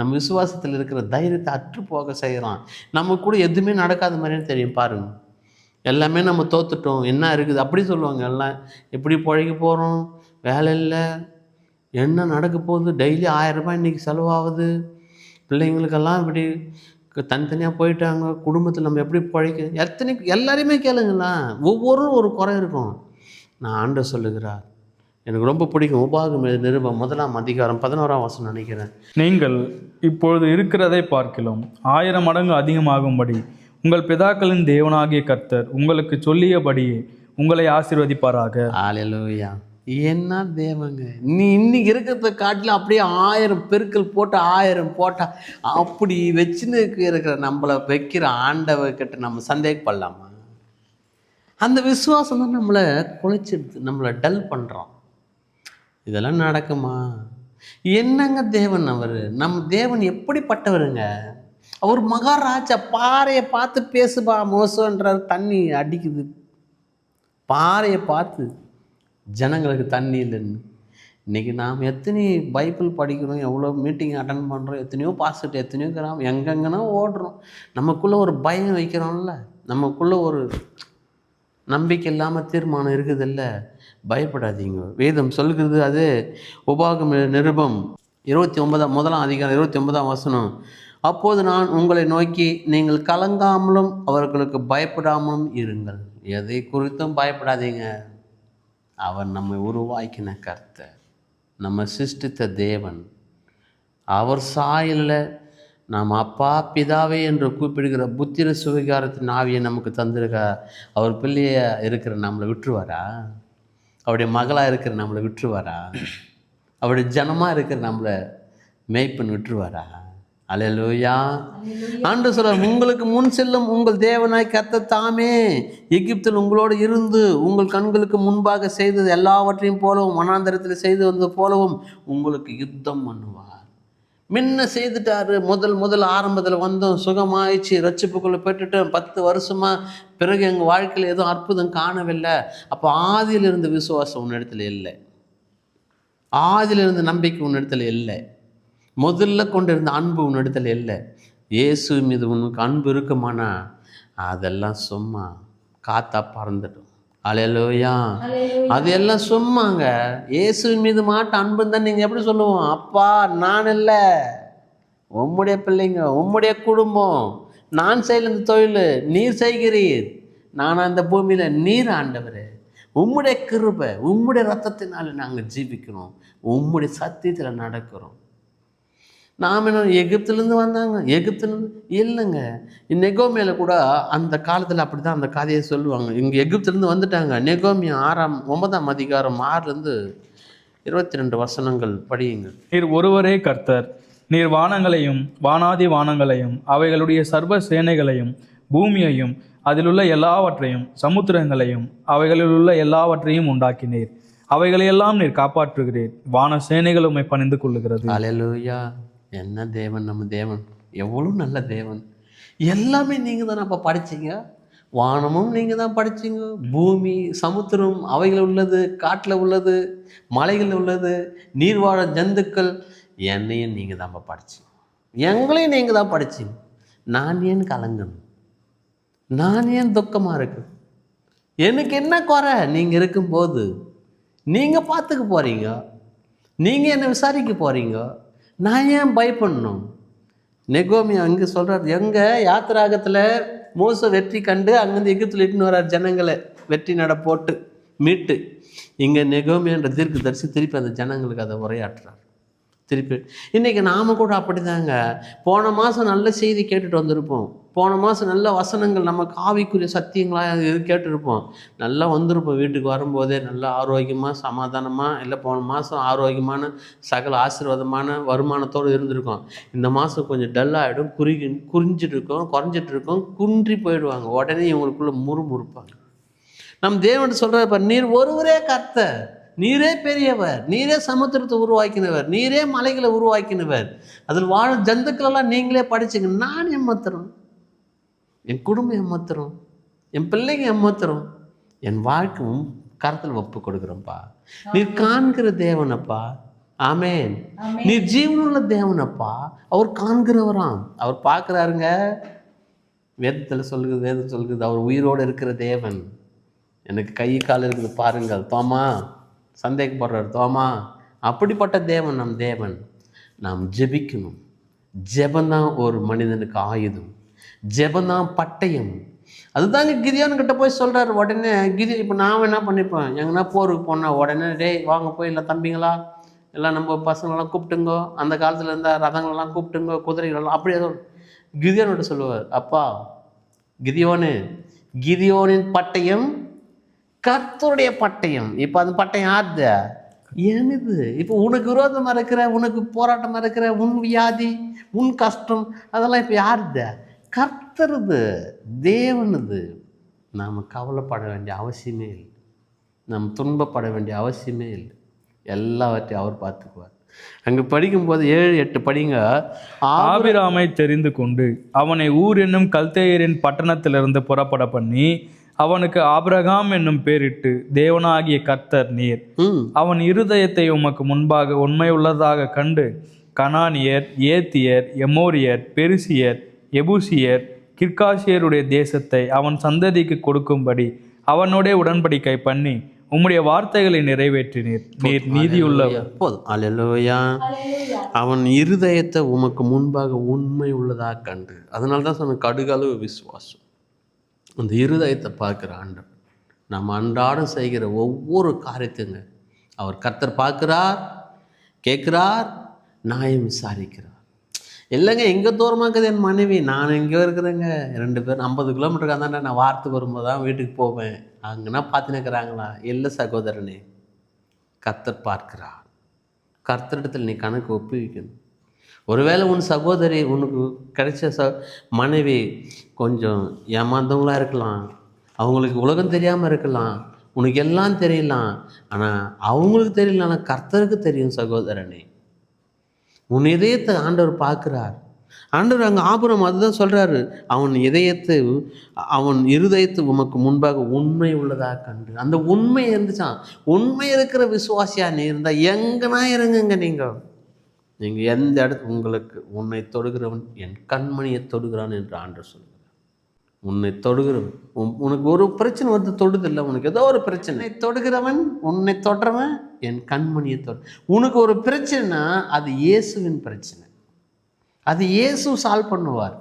நம்ம விசுவாசத்தில் இருக்கிற தைரியத்தை அற்று போக செய்கிறான் நம்ம கூட எதுவுமே நடக்காத மாதிரின்னு தெரியும் பாருங்கள் எல்லாமே நம்ம தோத்துட்டோம். என்ன இருக்குது? அப்படி சொல்லுவாங்க எல்லாம். எப்படி பழகி போகிறோம் வேலை இல்லை. என்ன நடக்க போகுது? டெய்லி ஆயிரம் ரூபாய் இன்றைக்கி செலவாகுது. பிள்ளைங்களுக்கெல்லாம் இப்படி தனித்தனியாக போயிட்டாங்க. குடும்பத்தில் நம்ம எப்படி பழைக்க? எத்தனை எல்லாரையுமே கேளுங்களேன். ஒவ்வொரு ஒரு குறை இருக்கும். நான் ஆண்ட சொல்லுகிறார். எனக்கு ரொம்ப பிடிக்கும். உபாகம் நிருபம் முதலாம் அதிகாரம் பதினோராம் வசனம் நினைக்கிறேன். நீங்கள் இப்பொழுது இருக்கிறதை பார்க்கிலும் ஆயிரம் மடங்கு அதிகமாகும்படி உங்கள் பிதாக்களின் தேவனாகிய கர்த்தர் உங்களுக்கு சொல்லியபடியே உங்களை ஆசீர்வதிப்பாராக. ஆலையிலூயா என்ன தேவங்க? நீ இன்னைக்கு இருக்கிறத காட்டிலும் அப்படியே ஆயிரம் பெருக்கல் போட்டு ஆயிரம் போட்டா அப்படி வச்சுன்னு இருக்கிற நம்மளை வைக்கிற ஆண்டவர்கிட்ட நம்ம சந்தேகப்படலாமா? அந்த விசுவாசம் தான் நம்மளை குலைச்சிடுது நம்மளை டல் பண்ணுறோம் இதெல்லாம் நடக்குமா? என்னங்க தேவன் அவர்? நம் தேவன் எப்படிப்பட்டவருங்க? அவர் மகாராஜா பாறையை பார்த்து பேசுபா மோசன்றார் தண்ணி அடிக்குது. பாறையை பார்த்து ஜனங்களுக்கு தண்ணி இல்லைன்னு. இன்றைக்கி நாம் எத்தனை பைபிள் படிக்கிறோம் எவ்வளோ மீட்டிங் அட்டன் பண்ணுறோம் எத்தனையோ பாஸ்ட் எத்தனையோ கிராம் எங்கெங்கன்னா ஓடுறோம். நமக்குள்ளே ஒரு பயம் வைக்கிறோம்ல. நமக்குள்ளே ஒரு நம்பிக்கை இல்லாமல் தீர்மானம் இருக்குதில்ல. பயப்படாதீங்க. வேதம் சொல்கிறது அது உபாகம் நிருபம். இருபத்தி ஒன்பதாம் முதலாம் அதிகாரம் இருபத்தி ஒன்பதாம் வசனம். அப்போது நான் உங்களை நோக்கி நீங்கள் கலங்காமலும் அவர்களுக்கு பயப்படாமலும் இருங்கள். எதை குறித்தும் பயப்படாதீங்க. அவர் நம்மை உருவாக்கின கர்த்தர். நம்ம சிருஷ்டித்த தேவன். அவர் சாயலில் நாம் அப்பா பிதாவே என்று கூப்பிடுகிற புத்திர சுவிகாரத்தின் ஆவியை நமக்கு தந்திருக்கா அவர் பிள்ளைய இருக்கிற நம்மளை விட்டுருவாரா? அவருடைய மகளாக இருக்கிற நம்மளை விட்டுருவாரா? அவருடைய ஜனமாக இருக்கிற நம்மளை மேய்ப்பன் விட்டுருவாரா? அலையலூயா ஆண்டு சொல்றார் உங்களுக்கு முன் செல்லும் உங்கள் தேவனாய் கத்த தாமே. எகிப்தில் உங்களோடு இருந்து உங்கள் கண்களுக்கு முன்பாக செய்தது எல்லாவற்றையும் போலவும் மனாந்தரத்தில் செய்து வந்தது போலவும் உங்களுக்கு யுத்தம் பண்ணுவார். முன்ன செய்துட்டாரு. முதல் முதல் ஆரம்பத்தில் வந்தோம். சுகமாயிடுச்சு. ரட்சிப்புக்குள்ளே பெற்றுட்டோம். பத்து வருஷமா பிறகு எங்கள் வாழ்க்கையில் எதுவும் அற்புதம் காணவில்லை. அப்போ ஆதியில் இருந்த விசுவாசம் உன்னிடத்துல இல்லை. ஆதியில் இருந்த நம்பிக்கை இடத்துல இல்லை. முதல்ல கொண்டிருந்த அன்பு உன்னிடத்துல இல்லை. இயேசு மீது உனக்கு அன்பு இருக்குமானா? அதெல்லாம் சும்மா காத்தா பறந்துடும் அலையலோயா அது எல்லாம் சும்மாங்க இயேசுவின் மீது மாட்ட அன்பு தான் நீங்கள் எப்படி சொல்லுவோம்? அப்பா நான் இல்லை. உம்முடைய பிள்ளைங்க உம்முடைய குடும்பம். நான் செய்யல இந்த தொழில் நீர் செய்கிறீர். நான் அந்த பூமியில் நீர் ஆண்டவர். உம்முடைய கிருபை உம்முடைய ரத்தத்தினால நாங்கள் ஜீவிக்கிறோம். உம்முடைய சத்தியத்தில் நடக்கிறோம். நாம் என்ன எகிப்துலேருந்து வந்தாங்க? எகிப்துலேருந்து இல்லைங்க. நெகோமியில் கூட அந்த காலத்தில் அப்படி தான் அந்த கதையை சொல்லுவாங்க. இங்கே எகிப்துலேருந்து வந்துட்டாங்க. நெகோமியா ஆறாம் ஒன்பதாம் அதிகாரம் ஆறுலேருந்து இருபத்தி ரெண்டு வசனங்கள் படியுங்க. நீர் ஒருவரே கர்த்தர். நீர் வானங்களையும் வானாதி வானங்களையும் அவைகளுடைய சர்வ சேனைகளையும் பூமியையும் அதிலுள்ள எல்லாவற்றையும் சமுத்திரங்களையும் அவைகளிலுள்ள எல்லாவற்றையும் உண்டாக்கினீர். அவைகளையெல்லாம் நீர் காப்பாற்றுகிறீர். வான சேனைகள் உம்மை பணிந்து கொள்ளுகிறது. அலையலூயா என்ன தேவன் நம்ம தேவன்? எவ்வளோ நல்ல தேவன். எல்லாமே நீங்கள் தான் அப்போ படிச்சிங்க. வானமும் நீங்கள் தான் படிச்சீங்க. பூமி சமுத்திரம் அவைகள் உள்ளது காட்டில் உள்ளது மலைகள் உள்ளது நீர்வாழ ஜந்துக்கள் என்னையும் நீங்கள் தான் படிச்சிங்க. எங்களையும் நீங்கள் தான் படிச்சீங்க. நான் ஏன் கலங்கணும்? நான் ஏன் துக்கமாக இருக்கு? எனக்கு என்ன குறை? நீங்கள் இருக்கும்போது நீங்கள் பார்த்துக்க போகிறீங்க நீங்கள் என்னை விசாரிக்க போகிறீங்க நான் ஏன் பயப்படணும்? நெகோமி அங்கே சொல்கிறார் எங்கே யாத்திராகத்தில் மோச வெற்றி கண்டு அங்கேருந்து எகிப்தில் இட்டுன்னு வரார் ஜனங்களை வெற்றி நட போட்டு மீட்டு. இங்கே நெகோமியன்ற தீர்க்கு தரிசி திருப்பி அந்த ஜனங்களுக்கு அதை உரையாற்றுறார். திருப்பி. இன்றைக்கி நாம் கூட அப்படிதாங்க. போன மாதம் நல்ல செய்தி கேட்டுட்டு வந்திருப்போம். போன மாதம் நல்ல வசனங்கள் நம்ம காவிக்குரிய சத்தியங்களாக இது கேட்டிருப்போம். நல்லா வந்திருப்போம் வீட்டுக்கு வரும்போதே நல்லா ஆரோக்கியமாக சமாதானமாக இல்லை போன மாதம் ஆரோக்கியமான சகல ஆசீர்வாதமான வருமானத்தோடு இருந்திருக்கோம். இந்த மாதம் கொஞ்சம் டல்லாகிடும் குறுகி குறிஞ்சிட்டு இருக்கோம் குறைஞ்சிட்டு இருக்கோம் குன்றி போயிடுவாங்க. உடனே இவங்களுக்குள்ளே முறுமுறுப்பாங்க. நம் தேவன் இப்போ நீர் ஒருவரே கர்த்தர். நீரே பெரியவர் நீரே சமுத்திரத்தை உருவாக்கினவர் நீரே மலைகளை உருவாக்கினவர். அதில் வாழும் ஜந்துக்களெல்லாம் நீங்களே படிச்சுங்க நான் ஏமாத்துறோம். என் குடும்பம் ஏமாத்துறோம். என் பிள்ளைங்க ஏமாத்துறோம். என் வாழ்க்கையும் கரத்தில் ஒப்பு கொடுக்குறோம்ப்பா நீர் காண்கிற தேவனப்பா. ஆமென். நீ ஜீவனுள்ள தேவனப்பா. அவர் காண்கிறவராம். அவர் பார்க்குறாருங்க. வேதத்தில் சொல்லுது வேதம் சொல்லுது. அவர் உயிரோடு இருக்கிற தேவன். எனக்கு கை கால் இருக்குது பாருங்கள் தோமா? சந்தேகப்படுறார் தோமா அப்படிப்பட்ட தேவன் நம் தேவன். நாம் ஜெபிக்கணும். ஜெபந்தான் ஒரு மனிதனுக்கு ஆயுதம். ஜெபந்தான் பட்டயம். அதுதாங்க கிதியான் கிட்ட போய் சொல்கிறார் உடனே கிதி இப்போ நான் என்ன பண்ணிப்பேன் எங்கன்னா போருக்கு போனால் உடனே டேய் வாங்க போய் இல்லை தம்பிங்களா? எல்லாம் நம்ம பசங்களெல்லாம் கூப்பிட்டுங்கோ. அந்த காலத்தில் இருந்தால் ரதங்களெல்லாம் கூப்பிட்டுங்கோ குதிரைகளெல்லாம் அப்படியே ஏதோ கிதியோன்கிட்ட சொல்லுவார் அப்பா கிதியோனு கிதியோனின் பட்டயம் கர்த்தருடைய பட்டயம். இப்போ அந்த பட்டயம் யாருது? எனது. இப்போ உனக்கு விரோதமாக இருக்கிற உனக்கு போராட்டமாக இருக்கிற உன் வியாதி உன் கஷ்டம் அதெல்லாம் இப்போ யாருது? கர்த்தருது தேவனுது. நாம் கவலைப்பட வேண்டிய அவசியமே இல்லை. நாம் துன்பப்பட வேண்டிய அவசியமே இல்லை. எல்லாவற்றையும் அவர் பார்த்துக்குவார். அங்கே படிக்கும்போது ஏழு எட்டு படிங்க. ஆபிராமை தெரிந்து கொண்டு அவனை ஊர் என்னும் கல்தேயரின் பட்டணத்திலிருந்து புறப்பட பண்ணி அவனுக்கு ஆபிரகாம் என்னும் பேரிட்டு தேவனாகிய கர்த்தர் நீர். அவன் இருதயத்தை உமக்கு முன்பாக உண்மையுள்ளதாக கண்டு கனானியர் ஏத்தியர் எமோரியர் பெருசியர் எபூசியர் கிர்காசியருடைய தேசத்தை அவன் சந்ததிக்கு கொடுக்கும்படி அவனோடே உடன்படிக்கை பண்ணி உம்முடைய வார்த்தைகளை நிறைவேற்றினீர். நீர் நீதியுள்ளவர். போதும். அல்லேலூயா அவன் இருதயத்தை உமக்கு முன்பாக உண்மை உள்ளதாக கண்டு. அதனால தான் சொன்ன கடுகளவு விசுவாசம். அந்த இருதயத்தை பார்க்குற ஆண்டவர். நம்ம அன்றாடம் செய்கிற ஒவ்வொரு காரியத்தைங்க அவர் கர்த்தர் பார்க்குறார் கேட்குறார் நாயம் விசாரிக்கிறார். இல்லைங்க எங்கே தூரமாக இருக்குது என் மனைவி? நான் எங்கே இருக்கிறேங்க. ரெண்டு பேரும் ஐம்பது கிலோமீட்டருக்கு அந்தாண்டா நான் வாரத்துக்கு வரும்போது தான் வீட்டுக்கு போவேன். அங்கன்னா பார்த்து இருக்கிறாங்களா? இல்லை சகோதரனே கர்த்தர் பார்க்கிறார். கர்த்தரிடத்தில் நீ கணக்கு ஒப்புவிக்கணும். ஒருவேளை உன் சகோதரி உனக்கு கிடைச்ச ச மனைவி கொஞ்சம் ஏமாந்தவங்களாக இருக்கலாம். அவங்களுக்கு உலகம் தெரியாமல் இருக்கலாம். உனக்கு எல்லாம் தெரியலாம். ஆனால் அவங்களுக்கு தெரியல. ஆனால் கர்த்தருக்கு தெரியும் சகோதரனே. உன் இதயத்தை ஆண்டவர் பார்க்குறார். ஆண்டவர் அங்கே ஆபுரம் அதுதான் சொல்கிறாரு அவன் இதயத்தை அவன் இருதயத்தை உமக்கு முன்பாக உண்மை உள்ளதாக கண்டு. அந்த உண்மை இருந்துச்சான் உண்மை இருக்கிற விசுவாசியா நீ இருந்தால் எங்கன்னா இறங்குங்க நீங்கள் நீங்கள் எந்த இடத்து உங்களுக்கு உன்னை தொடுகிறவன் என் கண்மணியை தொடுகிறான் என்று ஆண்டு சொல்லுங்கள் உன்னை தொடுகிறவன் உன் உனக்கு ஒரு பிரச்சனை வந்து தொடுதில்லை உனக்கு ஏதோ ஒரு பிரச்சனை. தொடுகிறவன் உன்னை தொடுறவன் என் கண்மணியை தொடு. உனக்கு ஒரு பிரச்சனைனா அது இயேசுவின் பிரச்சனை. அது இயேசு சால்வ் பண்ணுவார்.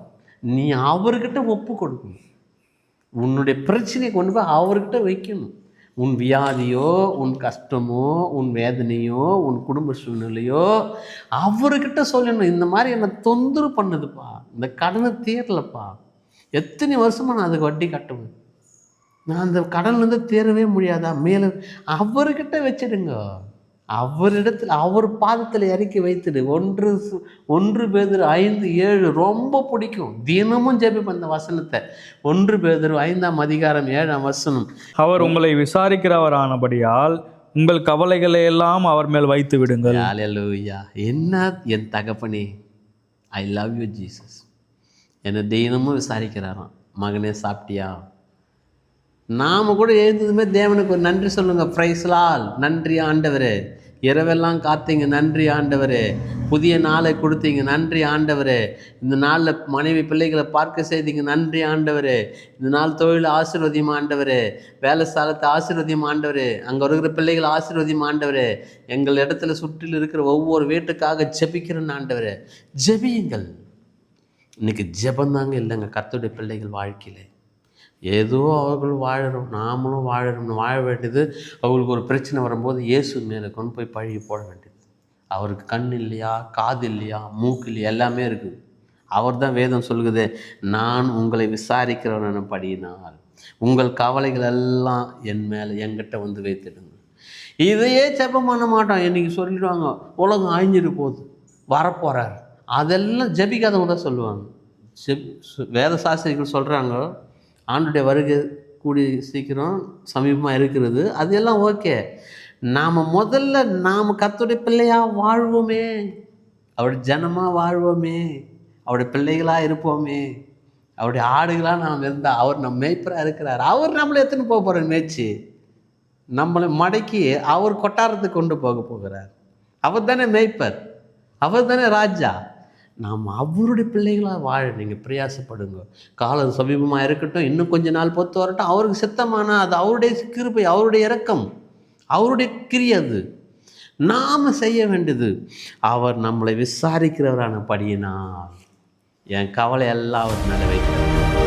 நீ அவர்கிட்ட ஒப்பு கொடுக்கணும். உன்னுடைய பிரச்சனையை கொண்டு போய் அவர்கிட்ட வைக்கணும். உன் வியாதியோ உன் கஷ்டமோ உன் வேதனையோ உன் குடும்ப சூழ்நிலையோ அவர்கிட்ட சொல்லணும் இந்த மாதிரி என்னை தொந்தரவு பண்ணுதுப்பா. இந்த கடனை தீரலப்பா எத்தனை வருஷமாக நான் அதுக்கு வட்டி கட்டுவேன் நான் அந்த கடன்லேருந்து தேரவே முடியாதா? மேலே அவர்கிட்ட வச்சிடுங்க. அவரிடத்தில் அவர் பாதத்தில் இறக்கி வைத்துடு. ஒன்று ஒன்று பேதர் ஐந்து ஏழு ரொம்ப பிடிக்கும். தினமும் ஜெபிப்பேன் இந்த வசனத்தை. ஒன்று பேதர் ஐந்தாம் அதிகாரம் ஏழாம் வசனம். அவர் உங்களை விசாரிக்கிறவரானபடியால் உங்கள் கவலைகளை எல்லாம் அவர் மேல் வைத்து விடுங்கள். ஹalleluya. என்ன என் தகப்பனே? ஐ லவ் யூ ஜீசஸ் என்னை தினமும் விசாரிக்கிறாராம். மகனே சாப்பிட்டியா? நாம் கூட எழுந்ததுமே தேவனுக்கு ஒரு நன்றி சொல்லுங்க. பிரைஸ்லால் நன்றி ஆண்டவரே. இரவெல்லாம் காத்தீங்க நன்றி ஆண்டவரே. புதிய நாளை கொடுத்தீங்க நன்றி ஆண்டவரே. இந்த நாளில் மனைவி பிள்ளைகளை பார்க்க செய்தீங்க நன்றி ஆண்டவரே. இந்த நாள் தொழில் ஆசீர்வதியம் ஆண்டவரே. வேலை ஸ்தலத்தை ஆசீர்வதியம் ஆண்டவரே. அங்கே இருக்கிற பிள்ளைகள் ஆசீர்வதியம் ஆண்டவரே. எங்கள் இடத்துல சுற்றில் இருக்கிற ஒவ்வொரு வீட்டுக்காக ஜெபிக்கிறேன் ஆண்டவரே. ஜெபியுங்கள். இன்னைக்கு ஜெபந்தாங்க இல்லைங்க கத்துடைய பிள்ளைகள் வாழ்க்கையில். ஏதோ அவர்கள் வாழறோம் நாமளும் வாழறோம்னு வாழ வேண்டியது அவங்களுக்கு ஒரு பிரச்சனை வரும்போது இயேசு மேலே கொண்டு போய் பழகி போட வேண்டியது. அவருக்கு கண் இல்லையா காது இல்லையா மூக்கு இல்லையா எல்லாமே இருக்குது. அவர் தான் வேதம் சொல்லுது நான் உங்களை விசாரிக்கிறவன் படியினால் உங்கள் கவலைகள் எல்லாம் என் மேலே என்கிட்ட வந்து வைத்துடுங்க இதையே ஜெபம் பண்ண மாட்டோம். இன்றைக்கி சொல்லிடுவாங்க உலகம் அழிஞ்சிட்டு போகுது வரப்போகிறார் அதெல்லாம் ஜெபிக்காதவங்க தான் சொல்லுவாங்க. ஜெப் வேத சாஸ்திரிகள் சொல்கிறாங்க ஆண்டுடைய வருகை கூடி சீக்கிரம் சமீபமாக இருக்கிறது. அது எல்லாம் ஓகே. நாம் முதல்ல நாம் கத்துடைய பிள்ளையாக வாழ்வோமே. அவருடைய ஜனமாக வாழ்வோமே. அவருடைய பிள்ளைகளாக இருப்போமே. அவருடைய ஆடுகளாக நாம் இருந்தால் அவர் நம்ம மேய்ப்பராக இருக்கிறார். அவர் நம்மளை எடுத்துன்னு போக போகிற மேய்ச்சி நம்மளை மடக்கி அவர் கொட்டாரத்துக்கு கொண்டு போக போகிறார். அவர் தானே மேய்ப்பர். அவர் தானே ராஜா. நாம் அவருடைய பிள்ளைகளாக வாழ நீங்கள் பிரயாசப்படுங்க. காலம் சமீபமாக இருக்கட்டும் இன்னும் கொஞ்ச நாள் பொறுத்து வரட்டும் அவருக்கு சித்தமானால் அது அவருடைய கிருபை அவருடைய இறக்கம் அவருடைய கிரி அது. நாம் செய்ய வேண்டியது அவர் நம்மளை விசாரிக்கிறவரான படியினால். என் கவலை எல்லாம் அவர் மேலே வைக்கிறார்